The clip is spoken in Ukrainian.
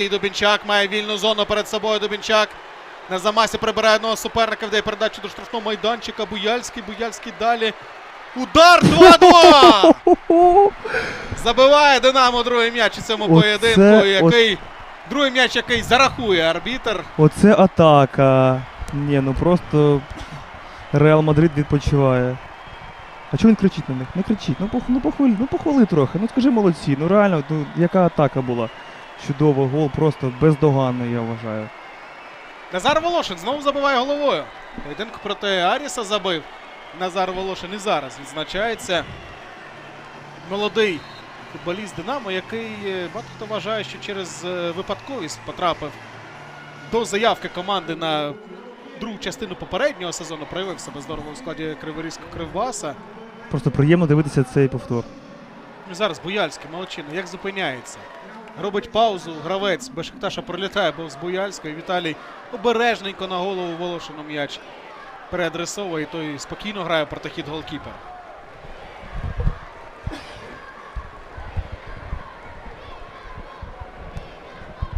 І Дубінчак має вільну зону перед собою. Дубінчак на замасі прибирає одного суперника, вдає передачу до штрафного майданчика. Буяльський, Буяльський далі. Удар 2-2! Забиває Динамо другий м'яч у цьому Оце поєдинку, який другий м'яч, який зарахує арбітр. Оце атака. Ні, ну просто Реал Мадрид відпочиває. А чого він кричить на них? Не кричить. Ну, пох... ну, похвали, ну похвали трохи. Ну скажи молодці. Ну реально, ну яка атака була. Чудово, гол просто бездоганний, я вважаю. Назар Волошин знову забиває головою. Поєдинку проти Аріса забив. Назар Волошин і зараз відзначається. Молодий футболіст Динамо, який е, багато хто вважає, що через е, випадковість потрапив до заявки команди на другу частину попереднього сезону. Проявив себе здорово у складі Криворізького Кривбаса. Просто приємно дивитися цей повтор. Зараз Буяльський, молодчина, як зупиняється. Робить паузу, гравець Бешикташа пролітає повз з І Віталій обережненько на голову Волошину м'яч переадресовує. Той спокійно грає протихід голкіпер.